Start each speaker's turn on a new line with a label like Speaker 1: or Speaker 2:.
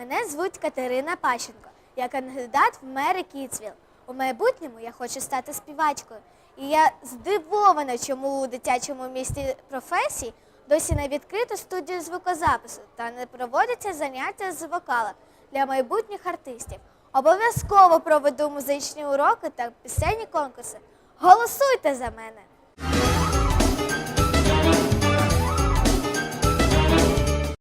Speaker 1: Мене звуть Катерина Пащенко. Я кандидат в мери Кіцвіл. У майбутньому я хочу стати співачкою. І я здивована, чому у дитячому місті професій досі не відкрито студію звукозапису та не проводяться заняття з вокала для майбутніх артистів. Обов'язково проведу музичні уроки та пісенні конкурси. Голосуйте за мене!